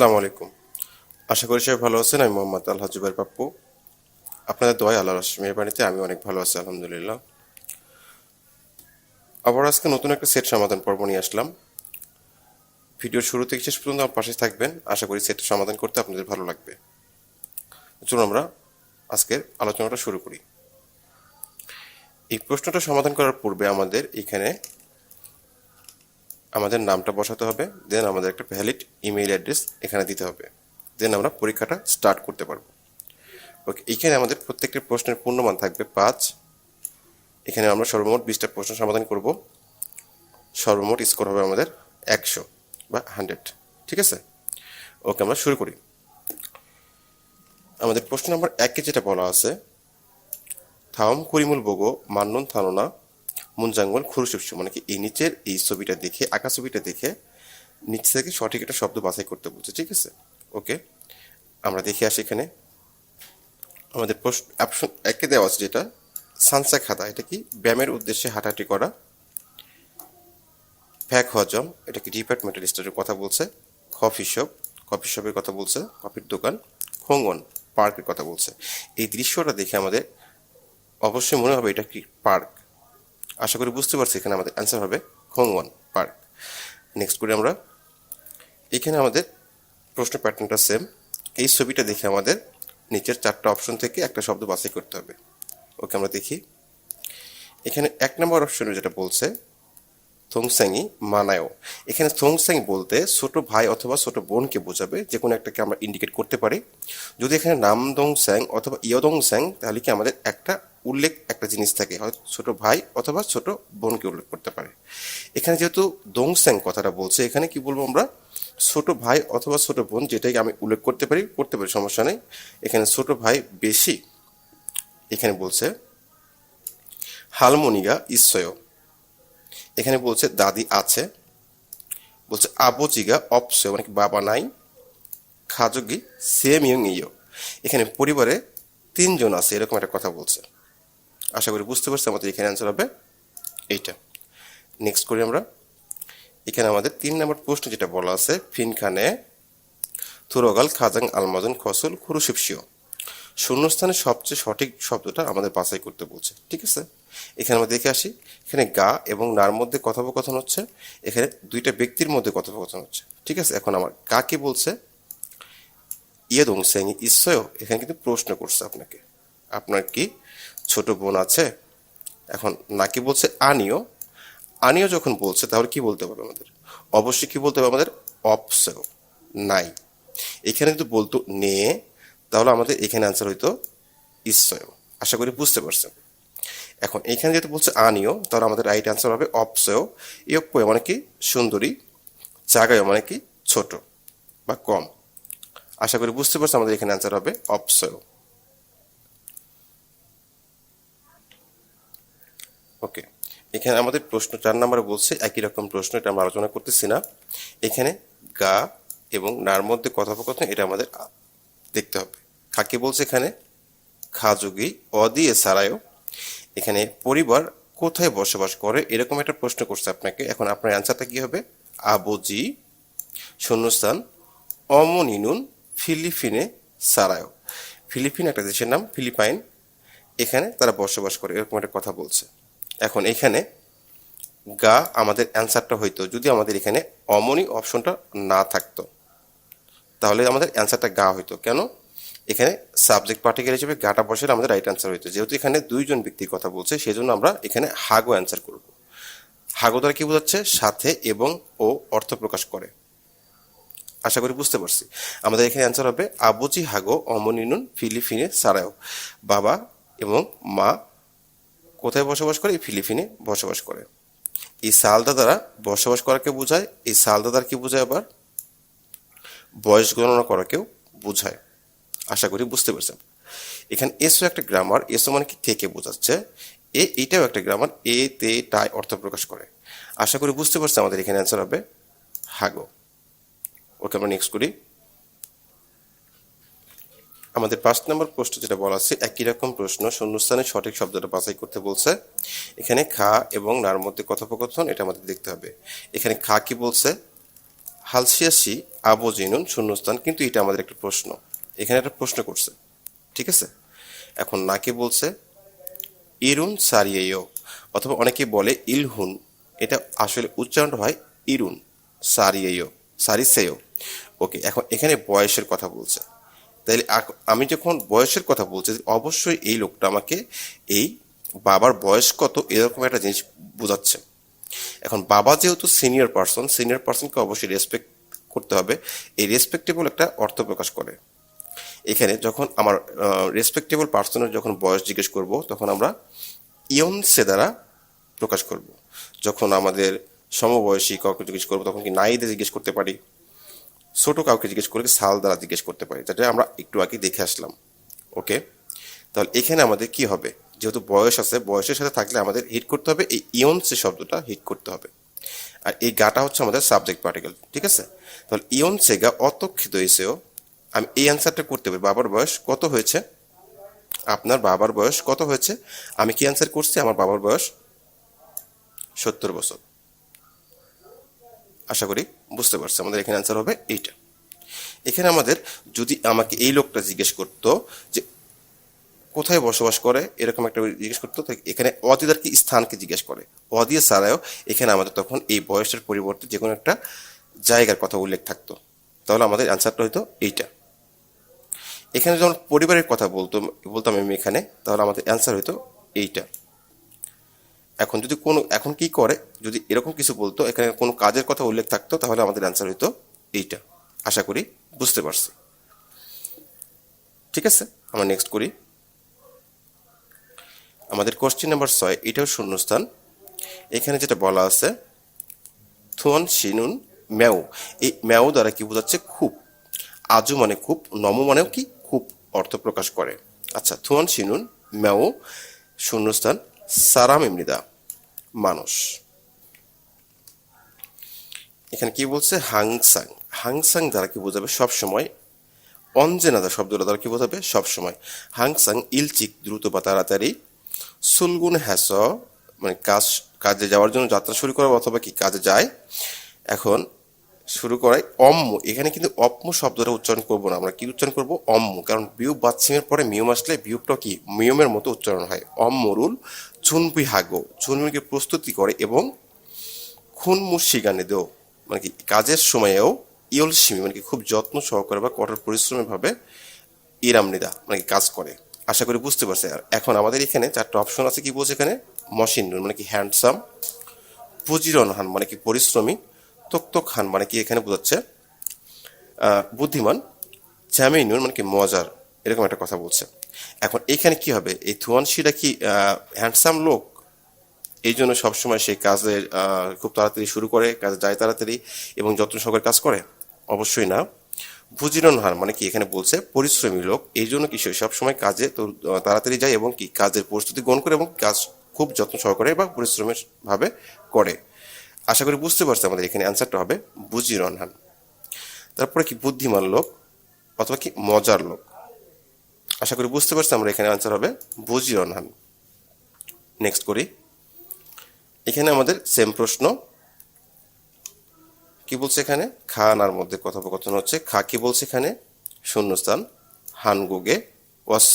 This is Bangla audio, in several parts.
আসসালামু আলাইকুম। আশা করি সবাই ভালো আছেন। আমি মোহাম্মদ আল্লাহ জুবাইর পাপ্পু। আপনাদের দোয়াই আল্লাহ রশ্মির বাড়িতে আমি অনেক ভালো আছি, আলহামদুলিল্লাহ। আবার আজকে নতুন একটা সেট সমাধান পর্ব নিয়ে আসলাম। ভিডিওর শুরু থেকে শেষ পর্যন্ত আমার পাশে থাকবেন। আশা করি সেটটা সমাধান করতে আপনাদের ভালো লাগবে। চলুন আমরা আজকের আলোচনাটা শুরু করি। এই প্রশ্নটা সমাধান করার পূর্বে আমাদের এখানে আমাদের নামটা বসাতে হবে দেন আমাদের একটা ভ্যালিড ইমেইল অ্যাড্রেস এখানে দিতে হবে দেন আমরা পরীক্ষাটা স্টার্ট করতে পারব। ওকে এখানে আমাদের প্রত্যেকটি প্রশ্নের পূর্ণমান থাকবে পাঁচ। এখানে আমরা সর্বমোট বিশটা প্রশ্ন সমাধান করব। সর্বমোট স্কোর হবে আমাদের একশো বা হান্ড্রেড ঠিক আছে? ওকে আমরা শুরু করি। আমাদের প্রশ্ন নম্বর একে যেটা বলা আছে, থাম করিমুল বগো, মান্নন থানোনা মুনজাঙ্গল খুরুসুপসু মানে কি এই নিচের এই ছবিটা দেখে, আঁকা ছবিটা দেখে নিচ থেকে সঠিক একটা শব্দ বাছাই করতে বলছে, ঠিক আছে? ওকে? আমরা দেখে আসি এখানে। আমাদের প্রশ্ন অপশন একে দেওয়া আছে যেটা, সানসা খাতা এটা কি ব্যায়ামের উদ্দেশ্যে হাঁটাহাঁটি করা? ফ্যাক হজম এটা কি ডিপার্টমেন্টাল স্টোরের কথা বলছে? কফি শপ, কফি শপের কথা বলছে, কফির দোকান খোঙ্গন পার্কের কথা বলছে। এই দৃশ্যটা দেখে আমাদের অবশ্যই মনে হবে এটা কি পার্ক। আশা করি বুঝতে পারছি এখানে আমাদের অ্যান্সার হবে খোংওয়ান পার্ক নেক্সট করি আমরা, এখানে আমাদের প্রশ্ন প্যাটার্নটা সেম এই ছবিটা দেখে আমাদের নিচের চারটা অপশন থেকে একটা শব্দ বাছাই করতে হবে। ওকে আমরা দেখি। এখানে এক নম্বর অপশনে যেটা বলছে থংস্যাংই মানায়ও। এখানে থংস্যাং বলতে ছোট ভাই অথবা ছোট বোনকে বোঝাবে যে কোনো একটাকে আমরা ইন্ডিকেট করতে পারি। যদি এখানে নামদং স্যাং অথবা ইয়দং স্যাং তাহলে কি আমাদের একটা উল্লেখ, একটা জিনিস থাকে হয়তো ছোট ভাই অথবা ছোট বোনকে উল্লেখ করতে পারে। এখানে যেহেতু দং স্যাং কথাটা বলছে, এখানে কি বলব আমরা? ছোট ভাই অথবা ছোট বোন যেটাকে আমি উল্লেখ করতে পারি করতে পারি, সমস্যা নেই। এখানে ছোট ভাই বেশি, এখানে বলছে, হালমনিগা ঈশ্বয় এখানে বলছে দাদি আছে। বলছে আবজিগা অপসে মানে বাবা নাই? খাজগি সেম ইয়ং ইয়। এখানে পরিবারে তিনজন আছে, এরকম একটা কথা বলছে। আশা করি বুঝতে পারছি আমাদের এখানে অ্যান্সার হবে এইটা। নেক্সট করি আমরা। এখানে আমাদের তিন নম্বর প্রশ্ন যেটা বলা আছে, ফিনখানে থুরগাল খাজাং আলমাজন খসল খুরুশিপসিও শূন্যস্থানে সবচেয়ে সঠিক শব্দটা আমাদের বাছাই করতে বলছে। ঠিক আছে? এখানে আমরা দেখে আসি, এখানে গা এবং নার মধ্যে কথোপকথন হচ্ছে, এখানে দুইটা ব্যক্তির মধ্যে কথোপকথন হচ্ছে। ঠিক আছে? এখন আমার কাকে বলছে? ইয়ে দং স্যাং ইশ্বয় এখানে কিন্তু প্রশ্ন করছে আপনাকে। আপনার কি ছোট বোন আছে? এখন নাকি বলছে আনিও। আনিও যখন বলছে, তাহলে কি বলতে হবে আমাদের? অবশ্যই কি বলতে হবে আমাদের? অপসেও নাই। এখানে কিন্তু বলতো নে তাহলে আমাদের এখানে অ্যান্সার হইতো ঈশ্বয়। আশা করি বুঝতে পারছেন। এখন এখানে যেহেতু বলছে আনিও, তাহলে আমাদের রাইট অ্যান্সার হবে অপসেও ইয়প্পয় মানে কি? সুন্দরী। জাগায় মানে কি? ছোট বা কম। আশা করি বুঝতে পারছি আমাদের এখানে অ্যান্সার হবে অপসেও ওকে এখানে আমাদের প্রশ্ন চার নম্বরে বলছে একই রকম প্রশ্ন, এটা আমরা আলোচনা করতেছি না। এখানে গা এবং নার মধ্যে কথোপকথন, এটা আমাদের দেখতে হবে। কাকে বলছে এখানে? খাজুগি অদিয়ে সারায়ও এখানে পরিবার কোথায় বসবাস করে? এরকম একটা প্রশ্ন করছে আপনাকে। এখন আপনার অ্যান্সারটা কি হবে? আবজি শূন্যস্থান, অমনিনুন, ফিলিপিনে, সারায়ও। ফিলিপিন একটা দেশের নাম, ফিলিপাইন। এখানে তারা বসবাস করে, এরকম একটা কথা বলছে। এখন এখানে গা আমাদের অ্যান্সারটা হইতো যদি আমাদের এখানে অমনি অপশনটা না থাকতো। তাহলে আমাদের অ্যান্সারটা গা হইতো। কেন? এখানে সাবজেক্ট পার্টিকেল হিসেবে গাটা বসে আমাদের রাইট অ্যান্সার হয়েছে যেহেতু এখানে দুইজন ব্যক্তির কথা বলছে সেই জন্য আমরা এখানে হাগো অ্যান্সার করব। হাগো দ্বারা কি বোঝাচ্ছে? সাথে এবং ও অর্থ প্রকাশ করে। আশা করি বুঝতে পারছি। আমাদের এখানে অ্যান্সার হবে আবুজি হাগো অমনিনুন ফিলিপিনে সারাও বাবা এবং মা কোথায় বসবাস করে? এই ফিলিপিনে বসবাস করে। এই সালদা দ্বারা বসবাস করাকে বোঝায়। এই সালদা দ্বারা কি বোঝায় আবার? বয়স গণনা করাকেও বোঝায়। আশা করি বুঝতে পারছেন। এখানে এসও একটা গ্রামার এসও মানে কি থেকে বোঝাচ্ছে? এ, এটাও একটা গ্রামার এ, তে টাই অর্থ প্রকাশ করে। আশা করি বুঝতে পারছে আমাদের এখানে অ্যান্সার হবে। হাগো ওকে আমরা নেক্সট করি। আমাদের পাঁচ নম্বর প্রশ্ন যেটা বলা আছে, একই রকম প্রশ্ন, শূন্যস্থানে সঠিক শব্দটা বাছাই করতে বলছে। এখানে খা এবং নার মধ্যে কথোপকথন, এটা আমাদের দেখতে হবে। এখানে খা কি বলছে? হালসিয়াসি, আবজিনুন, শূন্যস্থান, কিন্তু এটা আমাদের একটা প্রশ্ন। এখানে একটা প্রশ্ন করছে, ঠিক আছে? এখন নাকে বলছে, ইরুন সারিয়েও অথবা অনেকে বলে, ইলহুন এটা আসলে উচ্চারণ হয়, ইরুন সারিয়েও সারিসেও ওকে, এখন এখানে বয়সের কথা বলছে। তাইলে আমি যখন বয়সের কথা বলছি, অবশ্যই এই লোকটা আমাকে এই বাবার বয়স কত এরকম একটা জিনিস বোঝাচ্ছে। এখন বাবা যেহেতু সিনিয়র পার্সন, সিনিয়র পার্সনকে অবশ্যই রেসপেক্ট করতে হবে। এই রেসপেক্টেবল একটা অর্থ প্রকাশ করে। এখানে যখন আমার রেসপেক্টেবল পার্সনের যখন বয়স জিজ্ঞেস করব, তখন আমরা ইয়ন সে দ্বারা প্রকাশ করব। যখন আমাদের সমবয়সী কাউকে জিজ্ঞেস করব, তখন কি নাইদে জিজ্ঞেস করতে পারি? ছোট কাউকে জিজ্ঞেস করলে সাল দ্বারা জিজ্ঞেস করতে পারি? যেটা আমরা একটু আগে দেখে আসলাম। ওকে? তাহলে এখানে আমাদের কি হবে? যেহেতু বয়স আছে, বয়সের সাথে থাকলে আমাদের হিট করতে হবে, এই ইয়নসে শব্দটা হিট করতে হবে। আর এই গাটা হচ্ছে আমাদের সাবজেক্ট পার্টিকেল ঠিক আছে? তাহলে ইয়ন সেগা অতক্ষিত হয়েছেও আমি এই অ্যান্সারটা করতে পারি। বাবার বয়স কত হয়েছে? আপনার বাবার বয়স কত হয়েছে? আমি কি অ্যান্সার করছি? আমার বাবার বয়স সত্তর বছর। আশা করি বুঝতে পারছি। আমাদের এখানে অ্যান্সার হবে এইটা। এখানে আমাদের যদি আমাকে এই লোকটা জিজ্ঞেস করতো যে কোথায় বসবাস করে, এরকম একটা জিজ্ঞেস করতো এখানে অদিদার কি স্থানকে জিজ্ঞেস করে। অদিয়া ছাড়াও এখানে আমাদের তখন এই বয়সের পরিবর্তে যে কোনো একটা জায়গার কথা উল্লেখ থাকতো। তাহলে আমাদের অ্যান্সারটা হয়তো এইটা। এখানে যখন পরিবারের কথা বলতো, বলতাম আমি এখানে, তাহলে আমাদের অ্যান্সার হইতো এইটা। এখন যদি কোনো, এখন কি করে? যদি এরকম কিছু বলতো, এখানে কোনো কাজের কথা উল্লেখ থাকতো, তাহলে আমাদের অ্যান্সার হইতো এইটা। আশা করি বুঝতে পারছি। ঠিক আছে? আমরা নেক্সট করি। আমাদের কোশ্চেন নাম্বার ছয়, এটাও শূন্যস্থান। এখানে যেটা বলা আছে, থুয়ান শিনুন ম্যাও। এই ম্যাও দ্বারা কি বোঝাচ্ছে খুব? আজু মানে খুব নম মানেও কি? অর্থ প্রকাশ করে। আচ্ছা থুয়ান শিনুন, ম্যাও, শূন্যস্থান, সারাম ইমনিদা মানুষ এখানে কি বলছে? হাংসাং। হাংসাং দ্বারা কি বোঝাবে? সবসময় অঞ্জেনাদা শব্দটা দ্বারা কি বোঝাবে? সব সময়। হাংসাং, ইলচিক, দ্রুত বা তাড়াতাড়ি। সুলগুন হ্যাস মানে কাজ কাজে যাওয়ার জন্য যাত্রা শুরু করা অথবা কি কাজে যায়? এখন শুরু করাই অম্ম। এখানে কিন্তু অপ্ম শব্দটা উচ্চারণ করব না, আমরা কি উচ্চারণ করব? অম্ম। কারণ বিউ বাচ্চিমের পরে মিয়ম আসলে বিউপটা কি? মিয়মের মতো উচ্চারণ হয়। অম্মরুল চুনবি হাগো চুনবিকে প্রস্তুতি করে এবং খুন মুশিগানে দেও মানে কি, কাজের সময়েও ইয়ল সিমি মানে কি, খুব যত্ন সহকারে বা কঠোর পরিশ্রমী ভাবে ইরামনিদা মানে কি, কাজ করে। আশা করি বুঝতে পারছে। আর এখন আমাদের এখানে চারটা অপশন আছে, কি বলছে এখানে? মশিন মানে কি, হ্যান্ডসাম পুজিরন হান মানে কি, পরিশ্রমী তোক খান মানে কি এখানে বোঝাচ্ছে বুদ্ধিমান চ্যামেইনুর মানে কি মজার এরকম একটা কথা বলছে। এখন এখানে কি হবে? এই থুয়ানশিটা কি হ্যান্ডসাম লোক? এই জন্য সবসময় সেই কাজে আহ, খুব তাড়াতাড়ি শুরু করে কাজে যায় তাড়াতাড়ি এবং যত্ন সহকারে কাজ করে? অবশ্যই না। বুজিরন হার মানে কি এখানে বলছে পরিশ্রমী লোক এই জন্য কি সে সবসময় কাজে তো তাড়াতাড়ি যায় এবং কি কাজের প্রস্তুতি গ্রহণ করে এবং কাজ খুব যত্ন সহকারে বা পরিশ্রমের ভাবে করে। আশা করি বুঝতে পারছে আমাদের এখানে অ্যান্সারটা হবে বুজিরন হান তারপরে কি বুদ্ধিমান লোক অথবা কি মজার লোক? আশা করি বুঝতে পারছি আমরা এখানে অ্যান্সার হবে বুজিরন হান নেক্সট করি। এখানে আমাদের সেম প্রশ্ন। কি বলছে এখানে? খানার মধ্যে কথোপকথন হচ্ছে। খা কি বলছে এখানে? শূন্যস্থান। হানগুগে ওয়াস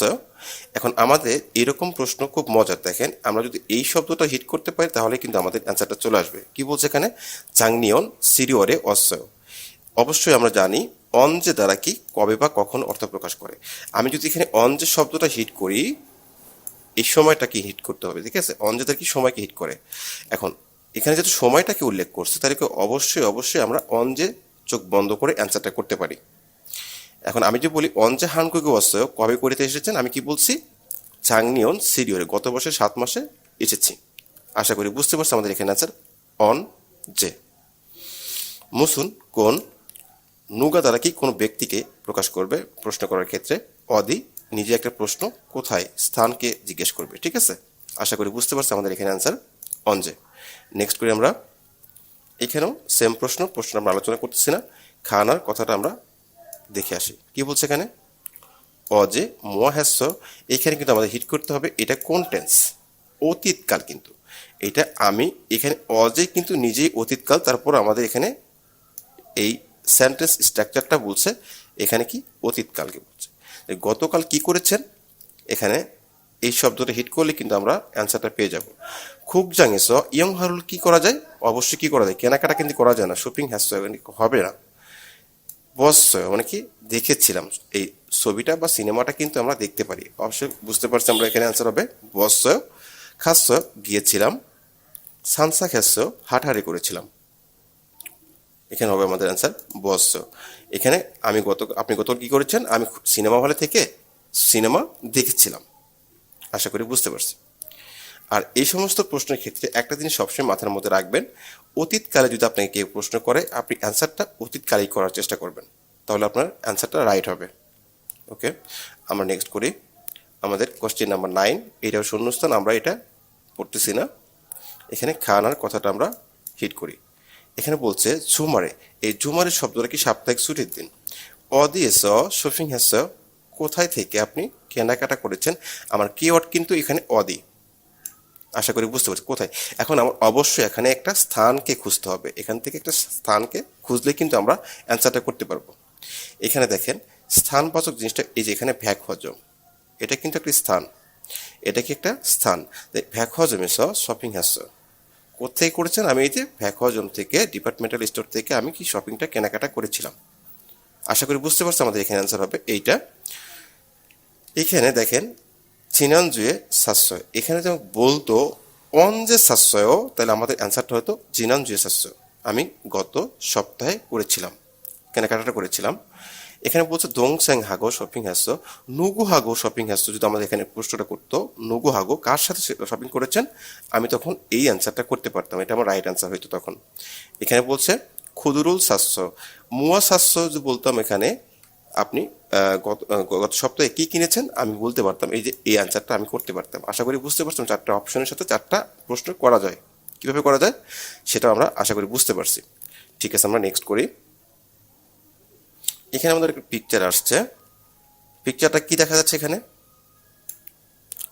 এখন আমাদের এরকম প্রশ্ন খুব মজার। দেখেন, আমরা যদি এই শব্দটা হিট করতে পারি, তাহলে কিন্তু আমাদের অ্যান্সারটা চলে আসবে। কি বলছে এখানে? চাংনিয়ন, সিরিওরে অস্য অবশ্যই আমরা জানি যে দ্বারা কি, কবে বা কখন অর্থ প্রকাশ করে। আমি যদি এখানে যে শব্দটা হিট করি, এই সময়টাকে হিট করতে হবে, ঠিক আছে? অঞ্জে দ্বারা কি সময়কে হিট করে? এখন, এখানে যেহেতু সময়টাকে উল্লেখ করছে, তাহলে অবশ্যই অবশ্যই আমরা অঞ্জে চোখ বন্ধ করে অ্যান্সারটা করতে পারি। এখন আমি যে বলি অঞ্জে হানকুগে অস্যয় কবে করিতে এসেছেন, আমি কি বলছি? চাংনিয়ন, সিরিয়রে গত বছর সাত মাসে এসেছি। আশা করি বুঝতে পারছি আমাদের এখানে অ্যান্সার অন যে মুসুন কোন নুগা দ্বারা কি কোনো ব্যক্তিকে প্রকাশ করবে? প্রশ্ন করার ক্ষেত্রে অদি নিজে একটা প্রশ্ন কোথায় স্থানকে জিজ্ঞেস করবে, ঠিক আছে? আশা করি বুঝতে পারছি আমাদের এখানে অ্যান্সার অনজে নেক্সট করি আমরা। এখানেও সেম প্রশ্ন প্রশ্ন আমরা আলোচনা করতেছি না। খানার কথাটা আমরা দেখে আসি। কি বলছে এখানে? অজে মহাস্য এখানে কিন্তু আমাদের হিট করতে হবে এটা কোন টেন্স অতীতকাল কিন্তু। এটা আমি এখানে অজে কিন্তু নিজেই অতীতকাল, তারপর আমাদের এখানে এই সেন্টেন্স স্ট্রাকচারটা বলছে, এখানে কি অতীতকালকে বলছে। গতকাল কি করেছেন? এখানে এই শব্দটা হিট করলে কিন্তু আমরা অ্যান্সারটা পেয়ে যাব। খুব জাঙে স, ইয়ং হারুল কি করা যায়? অবশ্যই কি করা যায়? কেনাকাটা কিন্তু করা যায় না শপিং হ্যাস হবে না। বস মানে কি দেখেছিলাম। এই ছবিটা বা সিনেমাটা কিন্তু আমরা দেখতে পারি। অবশ্যই বুঝতে পারছি আমরা এখানে অ্যান্সার হবে। বস খাস গিয়েছিলাম, সানসা খ্যাস হাঁটাহাঁটি করেছিলাম। এখানে হবে আমাদের অ্যান্সার বস এখানে আমি গত, আপনি গত কি করেছেন? আমি সিনেমা হলে থেকে সিনেমা দেখেছিলাম। আশা করি বুঝতে পারছি। আর এই সমস্ত প্রশ্নের ক্ষেত্রে একটা জিনিস সবসময় মাথার মধ্যে রাখবেন অতীতকালে যদি আপনাকে কেউ প্রশ্ন করে, আপনি অ্যান্সারটা অতীতকালেই করার চেষ্টা করবেন। তাহলে আপনার অ্যান্সারটা রাইট হবে। ওকে আমরা নেক্সট করি। আমাদের কোশ্চেন নাম্বার নাইন এটাও শূন্যস্থান, আমরা এটা পড়তেছি না। এখানে খানার কথাটা আমরা হিট করি। এখানে বলছে, ঝুমারে। এই ঝুমারের শব্দটা কি সাপ্তাহিক ছুটির দিন? অদিয়েস শপিং হ্যাস কোথায় থেকে আপনি কেনাকাটা করেছেন? আমার কিওয়ার্ড কিন্তু এখানে অদি। আশা করি বুঝতে পারছি। কোথায়? এখন আমার অবশ্যই এখানে একটা স্থানকে খুঁজতে হবে। এখান থেকে একটা স্থানকে খুঁজলে কিন্তু আমরা অ্যান্সারটা করতে পারব। এখানে দেখেন, স্থানবাচক জিনিসটা এই যে এখানে ভ্যাক হজম এটা কিন্তু একটি স্থান। এটা কি একটা স্থান? ভ্যাক হজম এস শপিং হ্যাস কোথায় করেছেন? আমি এই যে ভ্যাক হজম থেকে ডিপার্টমেন্টাল স্টোর থেকে আমি কি শপিংটা কেনাকাটা করেছিলাম? আশা করি বুঝতে পারছি আমাদের এখানে অ্যান্সার হবে এইটা। এখানে দেখেন জিনানজুয়ে সাশ্রয়। এখানে যেমন বলতো অন যে সাশ্রয় তাহলে আমাদের অ্যান্সারটা হয়তো জিনানজুয়ে সাশ্রয়। আমি গত সপ্তাহে করেছিলাম, কেনাকাটাটা করেছিলাম। এখানে বলছে দং স্যাং হাগো শপিং হ্যাস্য নুগু হাগো শপিং হ্যাস্য যদি আমাদের এখানে প্রশ্নটা করতো, নুগু হাগো কার সাথে শপিং করেছেন? আমি তখন এই অ্যান্সারটা করতে পারতাম, এটা আমার রাইট অ্যান্সার হইতো তখন। এখানে বলছে ক্ষুদুরুল সাশ্য মুয়া সাশ্য যদি বলতাম এখানে আপনি গত গত সপ্তাহে কি কিনেছেন আমি বলতে পারতাম। এই যে, এই অ্যান্সারটা আমি করতে পারতাম। আশা করি বুঝতে পারতাম চারটা অপশনের সাথে চারটা প্রশ্ন করা যায়। কীভাবে করা যায়? সেটা আমরা আশা করি বুঝতে পারছি। ঠিক আছে, আমরা নেক্সট করি। এখানে আমাদের একটা পিকচার আসছে। পিকচারটা কি দেখা যাচ্ছে এখানে?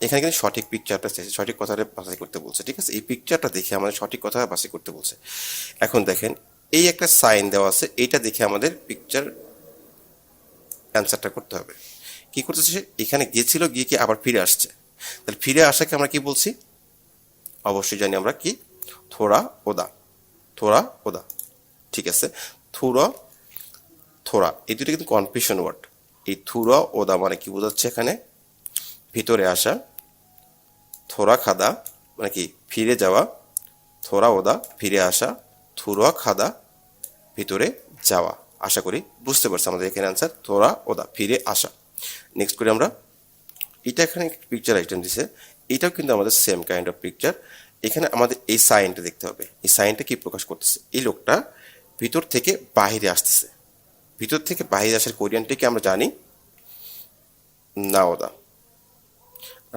এখানে কিন্তু সঠিক পিকচারটা সঠিক কথাটা বাছাই করতে বলছে। ঠিক আছে, এই পিকচারটা দেখে আমাদের সঠিক কথা বাছাই করতে বলছে। এখন দেখেন, এই একটা সাইন দেওয়া আছে। এইটা দেখে আমাদের পিকচার অ্যান্সারটা করতে হবে। কি করতেছে? এখানে গিয়েছিল, গিয়ে কি আবার ফিরে আসছে? তাহলে ফিরে আসাকে আমরা কি বলছি? অবশ্যই জানি আমরা কি? থোড়া ওদা। থোড়া ওদা। ঠিক আছে? থোড়া থোড়া। এই দুটো কিন্তু কনফিউশন ওয়ার্ড এই থুরা ওদা মানে কি বোঝাচ্ছে এখানে? ভিতরে আসা, থোড়া খাদা মানে কি ফিরে যাওয়া, থোড়া ওদা, ফিরে আসা, থুরা খাদা, ভিতরে যাওয়া। আশা করি বুঝতে পারছি আমাদের এখানে অ্যান্সার থোড়া ওদা, ফিরে আসা। নেক্সট করি আমরা, এটা এখানে পিকচার আইটেম দিছে। এটাও কিন্তু আমাদের সেম কাইন্ড অফ পিকচার এখানে আমাদের এই সাইনটা দেখতে হবে। এই সাইনটা কি প্রকাশ করতেছে? এই লোকটা ভিতর থেকে বাইরে আসতেছে। ভিতর থেকে বাইরে আসার কোরিয়ানটিকে আমরা জানি? নাওদা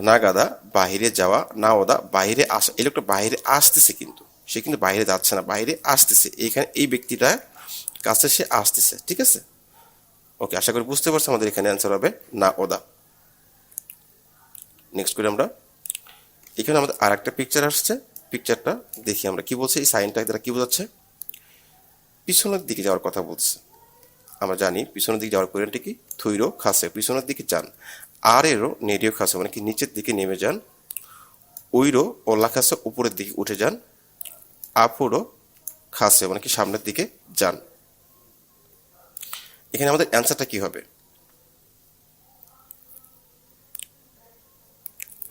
নাগাদা বাহিরে যাওয়া নাওদা বাইরে আসা। এই লোকটা বাইরে আসতেছে কিন্তু। সে কিন্তু বাইরে যাচ্ছে না বাইরে আসতেছে। এইখানে এই ব্যক্তিটা কাছে সে আসতেছে, ঠিক আছে? ওকে আশা করি বুঝতে পারছি আমাদের এখানে অ্যান্সার হবে না, ওদা। নেক্সট করি আমরা, এখানে আমাদের আর একটা পিকচার আসছে পিকচারটা দেখি আমরা, কি বলছে, এই সাইনটা দ্বারা কি বোঝাচ্ছে? পিছনের দিকে যাওয়ার কথা বলছে। আমরা জানি পিছনের দিকে যাওয়ার কোরিয়ানটি কি? থুইরো খাসে, পিছনের দিকে যান। আর এরও নেডিও খাসে মানে কি নিচের দিকে নেমে যান। ওইরো ওলা খাসে উপরের দিকে উঠে যান। আপুরো খাসে মানে কি সামনের দিকে যান। এখানে আমাদের অ্যান্সারটা কি হবে?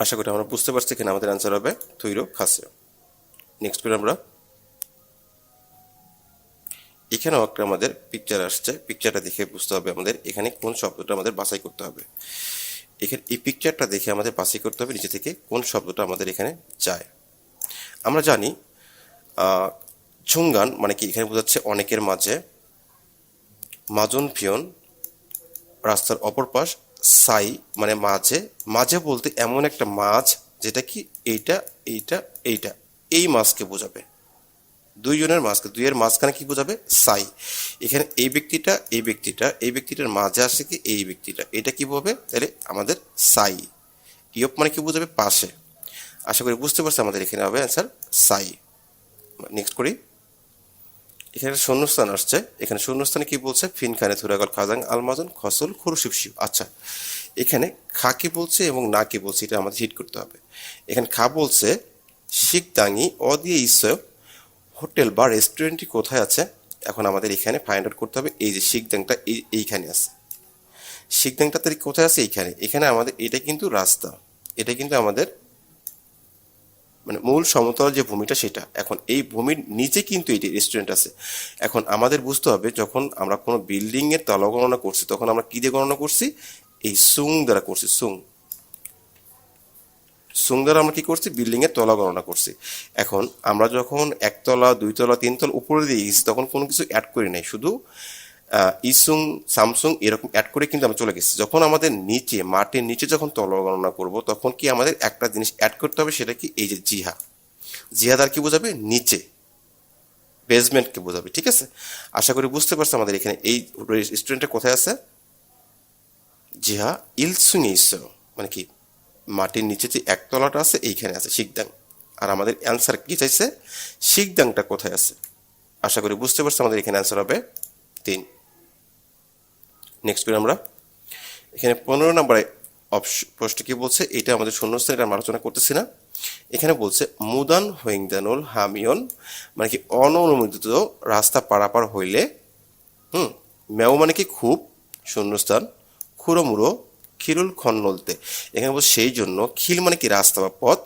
আশা করি আমরা বুঝতে পারছি এখানে আমাদের অ্যান্সার হবে থুইরো খাসে। নেক্সট করি আমরা এখানেও একটা আমাদের পিকচার আসছে। পিকচারটা দেখে বুঝতে হবে আমাদের এখানে কোন শব্দটা আমাদের বাছাই করতে হবে। এখানে এই পিকচারটা দেখে আমাদের বাছাই করতে হবে নিচে থেকে কোন শব্দটা আমাদের এখানে যায়। আমরা জানি আহ, চুঙ্গান মানে কি? এখানে বোঝাচ্ছে অনেকের মাঝে মাজন ফিয়ন, রাস্তার অপর পাশ সাই মানে মাঝে। মাঝে বলতে এমন একটা মাছ যেটা কি এইটা এইটা এইটা, এই মাছকে বোঝাবে। দুইজনের মাঝখানে দুইয়ের মাঝখানে কি বোঝাবে? সাই। এখানে এই ব্যক্তিটা এই ব্যক্তিটা, এই ব্যক্তিটার মাঝে আসে কি এই ব্যক্তিটা। এটা কি বলবে তাহলে আমাদের সাই। ইয়প মানে কি বোঝাবে? পাশে। আশা করি বুঝতে পারছি আমাদের এখানে হবে অ্যান্সার সাই। নেক্সট করি। এখানে শূন্যস্থান আসছে। এখানে শূন্যস্থানে কি বলছে? ফিনখানে থুরাগল খাজাং আলমাজন খসল খুরুশিপসিউ আচ্ছা এখানে খা কি বলছে এবং না কি বলছে, এটা আমাদের হিট করতে হবে। এখানে খা বলছে শিকদাঙ্গি অদিয়ে ইসয় হোটেল বা রেস্টুরেন্টটি কোথায় আছে? এখন আমাদের এখানে ফাইন্ড আউট করতে হবে, এই যে শিখ শিকদাংটা এই, এইখানে আছে। শিখ শিকদাংটা তারিখ কোথায় আছে? এইখানে। এখানে আমাদের, এটা কিন্তু রাস্তা। এটা কিন্তু আমাদের মানে মূল সমতল যে ভূমিটা সেটা। এখন এই ভূমির নিচে কিন্তু এটি রেস্টুরেন্ট আছে। এখন আমাদের বুঝতে হবে যখন আমরা কোনো বিল্ডিং এর তলা গণনা করছি, তখন আমরা কি দিয়ে গণনা করছি? এই সুং দ্বারা করছি, সুং। সুং দ্বারা আমরা কি করছি? বিল্ডিং এর তলা গণনা করছি। এখন আমরা যখন একতলা, দুইতলা, তিনতলা উপরে দিয়ে গেছি, তখন কোনো কিছু অ্যাড করি নাই। শুধু ইসুং স্যামসুং এরকম অ্যাড করে কিন্তু আমরা চলে গেছি। যখন আমাদের নিচে, মাটির নিচে যখন তলা গণনা করব, তখন কি আমাদের একটা জিনিস অ্যাড করতে হবে, সেটা কি? এই যে জিহা। জিহা দ্বার কি বোঝাবে? নিচে। বেসমেন্টকে বোঝাবে, ঠিক আছে? আশা করি বুঝতে পারছ আমাদের এখানে। এই রেস্টুরেন্টটা কোথায় আছে? জিহা ইলসুং ইসো মানে কি? মাটির নিচে যে একতলাটা আছে, এইখানে আছে, শিকদাং। আর আমাদের অ্যান্সার কি চাইছে? শিকদাংটা কোথায় আছে? আশা করি বুঝতে পারছ আমাদের এখানে অ্যান্সার হবে। তিন। নেক্সট করি আমরা এখানে পনেরো নম্বরে প্রশ্ন কি বলছে? এটা আমাদের শূন্যস্থান, এটা আমরা আলোচনা করতেছি না। এখানে বলছে, মুদান হোয়িংদানুল হামিয়ন মানে কি, অননুমোদিত রাস্তা পারাপার হইলে, হুম মেও মানে কি, খুব শূন্যস্থান খুঁড়োমুড়ো খিরুল খন্নলতে। এখানে বলছে সেই জন্য খিল মানে কি, রাস্তা বা পথ,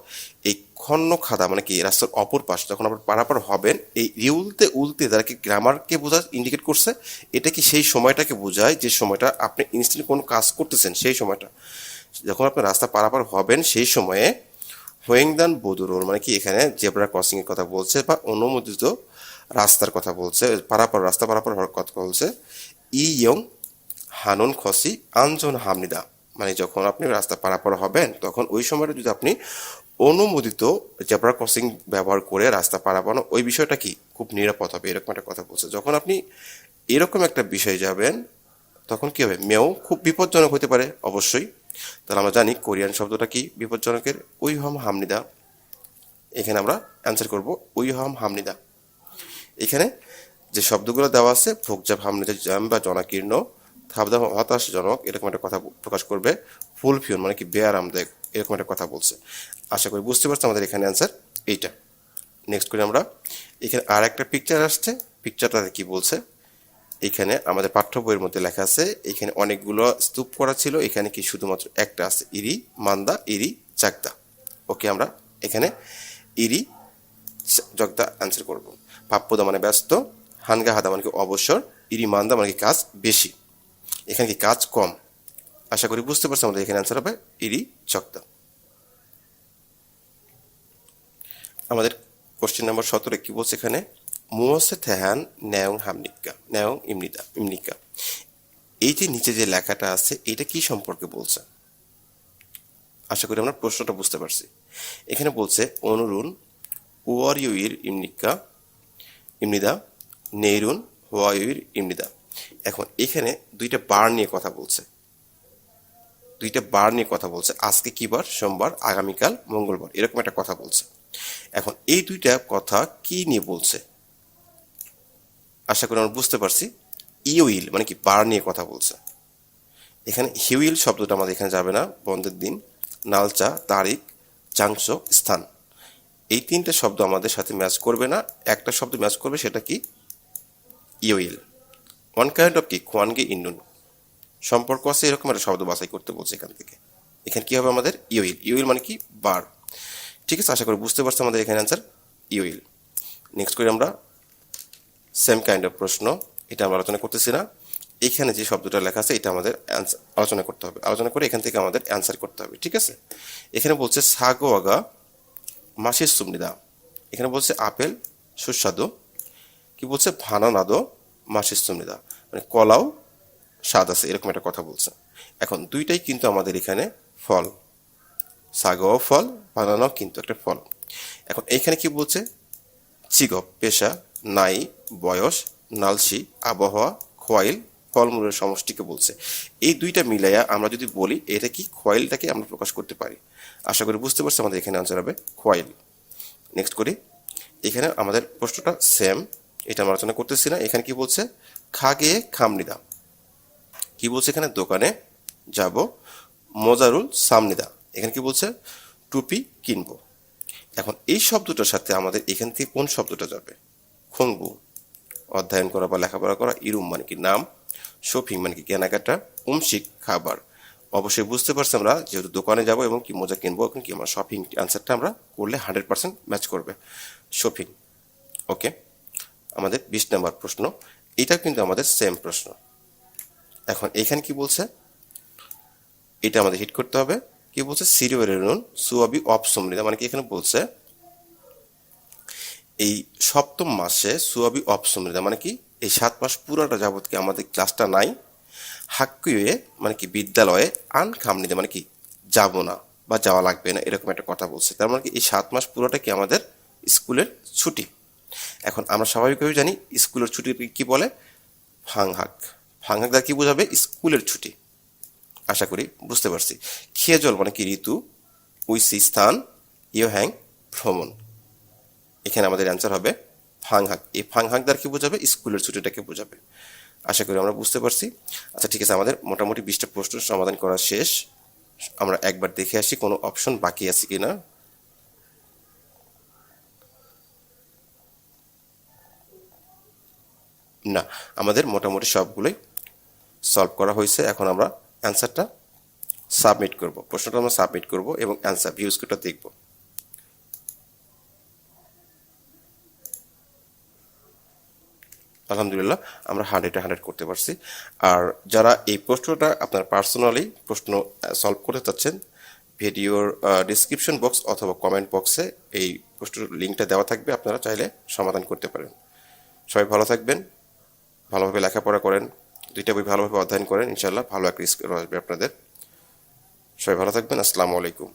এই খন্ন খাদা মানে কি রাস্তার অপর পাশ যখন আপনার পারাপার হবেন, এই রিউলতে উলতে তারা কি গ্রামারকে বোঝা ইন্ডিকেট করছে, এটা কি সেই সময়টাকে বোঝায়, যে সময়টা আপনি ইনস্ট্যান্ট কোনো কাজ করতেছেন, সেই সময়টা। যখন আপনি রাস্তা পারাপার হবেন, সেই সময়ে হোয়েংদান বদুরোল মানে কি, এখানে জেব্রা ক্রসিং এর কথা বলছে, বা অনুমোদিত রাস্তার কথা বলছে, পারাপার, রাস্তা পারাপার হওয়ার কথা বলছে ইয়ং হানুন খসি আঞ্জন হামনিদা। মানে যখন আপনি রাস্তা পারাপার হবেন, তখন ওই সময়টা যদি আপনি অনুমোদিত জেব্রা ক্রসিং ব্যবহার করে রাস্তা পারাপার ওই বিষয়টা কি খুব নিরাপদ হবে? এরকম একটা কথা বলছে। যখন আপনি এরকম একটা বিষয়ে যাবেন, তখন কি হবে? মেও খুব বিপজ্জনক হতে পারে, অবশ্যই। তাহলে আমরা জানি কোরিয়ান শব্দটা কি বিপজ্জনকের? উই হম হামনিদা। এখানে আমরা অ্যান্সার করব উই হম হামনিদা। এখানে যে শব্দগুলো দেওয়া আছে ভোগজাব হামনিদা জাম বা জনাকীর্ণ থাবদা হতাশজনক, এরকম একটা কথা প্রকাশ করবে। ফুল ফিউন মানে কি বেয়ারামদায়ক এরকম একটা কথা বলছে। আশা করি বুঝতে পারছ আমাদের এখানে অ্যান্সার এইটা। নেক্সট করি আমরা, এখানে আর একটা পিকচার আসছে। পিকচারটাতে কি বলছে? এখানে আমাদের পাঠ্য বইয়ের মধ্যে লেখা আছে, এখানে অনেকগুলো স্তূপ করা ছিল, এখানে কি শুধুমাত্র একটা আছে, ইরি, মান্দা, ইরি, চাকদা। ওকে আমরা এখানে ইরি জগদা অ্যান্সার করব। পাপ্পদা মানে ব্যস্ত, হানগা হাদা মানে কি অবসর, ইরি, মান্দা মানে কি কাজ বেশি। এখানে কি কাজ কম? আশা করি বুঝতে পারছ আমাদের এখানে অ্যান্সার হবে ইরি চকদা আমাদের কোশ্চেন নাম্বার সতেরো কি বলছে এখানে? মুহসে থেহান ন্যায়ং হামনিকা ন্যায়ং ইমনিদা ইমনিকা এই যে নিচে যে লেখাটা আছে এটা কি সম্পর্কে বলছে? আশা করি আমরা প্রশ্নটা বুঝতে পারছি। এখানে বলছে, অনুরুন ওয়ারিউইর ইমনিকা ইমনিদা, নেইরুন হোয়াইউইর ইমনিদা। এখন এখানে দুইটা বার নিয়ে কথা বলছে। দুইটা বার নিয়ে কথা বলছে। আজকে কি বার? সোমবার, আগামীকাল, মঙ্গলবার। এরকম একটা কথা বলছে। এখন এই দুইটা কথা কি নিয়ে বলছে? আশা করি আমরা বুঝতে পারছি। ইউইল মানে কি? বার নিয়ে কথা বলছে। এখানে হিউইল শব্দটা আমাদের এখানে যাবে না। বন্ধের দিন, নালচা, তারিখ, চাংশ, স্থান। এই তিনটে শব্দ আমাদের সাথে ম্যাচ করবে না। একটা শব্দ ম্যাচ করবে সেটা কি? ইউইল। ওয়ান কাইন্ড অফ কি? কোয়ানগে ইন্ডুন সম্পর্ক আছে এরকম একটা শব্দ বাছাই করতে বলছে এখান থেকে। এখানে কি হবে আমাদের? ইউইল। ইউইল মানে কি? বার। ঠিক আছে, আশা করি বুঝতে পারছ আমাদের এখানে অ্যান্সার ইউইল। নেক্সট করি আমরা সেম কাইন্ড অফ প্রশ্ন। এটা আমরা আলোচনা করতেছি না। এখানে যে শব্দটা লেখা আছে, এটা আমাদের আলোচনা করতে হবে। আলোচনা করে এখান থেকে আমাদের অ্যান্সার করতে হবে। ঠিক আছে? এখানে বলছে সাগো আগা মাসির সুমনিদা। এখানে বলছে আপেল সুস্বাদু। কি বলছে? ভানানাদো মাসির সুমনিদা। মানে কলাও স্বাদ আছে, এরকম একটা কথা বলছে। এখন দুইটাই কিন্তু আমাদের এখানে ফল। সাগও ফল, বানানাও কিন্তু একটা ফল। এখন এইখানে কি বলছে? চিগপ, পেশা, নাই, বয়স, নালসি, আবহাওয়া, খোয়াইল, ফলমূলের সমষ্টিকে বলছে। এই দুইটা মিলাইয়া আমরা যদি বলি, এটা কি খোয়াইলটাকে আমরা প্রকাশ করতে পারি? আশা করি বুঝতে পারছি আমাদের এখানে আনসার হবে খোয়াইল। নেক্সট করি। এখানে আমাদের প্রশ্নটা সেম এটা আমরা আলোচনা করতেছি না। এখানে কি বলছে? খা গিয়ে খামনিদা। কি বলছে এখানে? দোকানে যাব, মজারুল সামনিদা। এখানে কি বলছে? টুপি কিনবো। এখন এই শব্দটার সাথে আমাদের এখান থেকে কোন শব্দটা যাবে? খংবু অধ্যয়ন করা বা লেখাপড়া করা ইরুম মানে কি নাম? শপিং মানে কি কেনাকাটা? উমশিক খাবার। অবশ্যই বুঝতে পারছি আমরা, যেহেতু দোকানে যাব এবং কি মোজা কিনবো, এখন কি আমার শপিং আনসারটা আমরা করলে হান্ড্রেড পার্সেন্ট ম্যাচ করবে। শপিং ওকে আমাদের বিশ নম্বর প্রশ্ন। এটা কিন্তু আমাদের সেম প্রশ্ন। এখন এখানে কি বলছে? এটা আমাদের হিট করতে হবে। কি বলছে? সিরিওরেনুন সুয়াবি অফ সমৃদ্ধা মানে কি এখানে বলছে? এই সপ্তম মাসে সুয়াবি অফ সমৃদ্ধা মানে কি? এই সাত মাস পুরোটা যাবত কি আমাদের ক্লাসটা নাই? হাক্কুয়ে মানে কি বিদ্যালয়ে আন খামনিতে মানে কি যাব না বা যাওয়া লাগবে না, এরকম একটা কথা বলছে। তার মানে কি এই সাত মাস পুরোটা কি আমাদের স্কুলের ছুটি? এখন আমরা স্বাভাবিকভাবে জানি স্কুলের ছুটি কি বলে? ফাংহাক ফাংহাক দ্বারা কি বোঝাবে? স্কুলের ছুটি। আশা করি বুঝতে পারছি। খেয়ে জল মানে কি? ঋতু উইসি স্থান ইয় হ্যাং ভ্রমণ। এখানে আমাদের অ্যান্সার হবে ফাংহাক এই ফাংহাক দ্বারা কি বোঝাবে? স্কুলের ছুটিটাকে বোঝাবে। আশা করি আমরা বুঝতে পারছি। আচ্ছা ঠিক আছে, আমাদের মোটামুটি বিশটা প্রশ্ন সমাধান করা শেষ। আমরা একবার দেখে আসি কোনো অপশন বাকি আছে কিনা। না, আমাদের মোটামুটি সবগুলোই সলভ করা হয়েছে। এখন আমরা অ্যান্সারটা সাবমিট করব। প্রশ্নটা আমরা সাবমিট করব এবং অ্যান্সার ভিউজ কোডটা দেখব। আলহামদুলিল্লাহ, আমরা হান্ড্রেডে হান্ড্রেড করতে পারছি। আর যারা এই প্রশ্নটা আপনার পার্সোনালি প্রশ্ন সলভ করতে চাচ্ছেন, ভিডিওর ডিসক্রিপশন বক্স অথবা কমেন্ট বক্সে এই প্রশ্নের লিঙ্কটা দেওয়া থাকবে। আপনারা চাইলে সমাধান করতে পারেন। সবাই ভালো থাকবেন। ভালোভাবে লেখাপড়া করেন, দুইটা বই ভালোভাবে অধ্যয়ন করেন ইনশাল্লাহ ভালো একটা স্কোর আসবে আপনাদের। সবাই ভালো থাকবেন, আসসালামু আলাইকুম।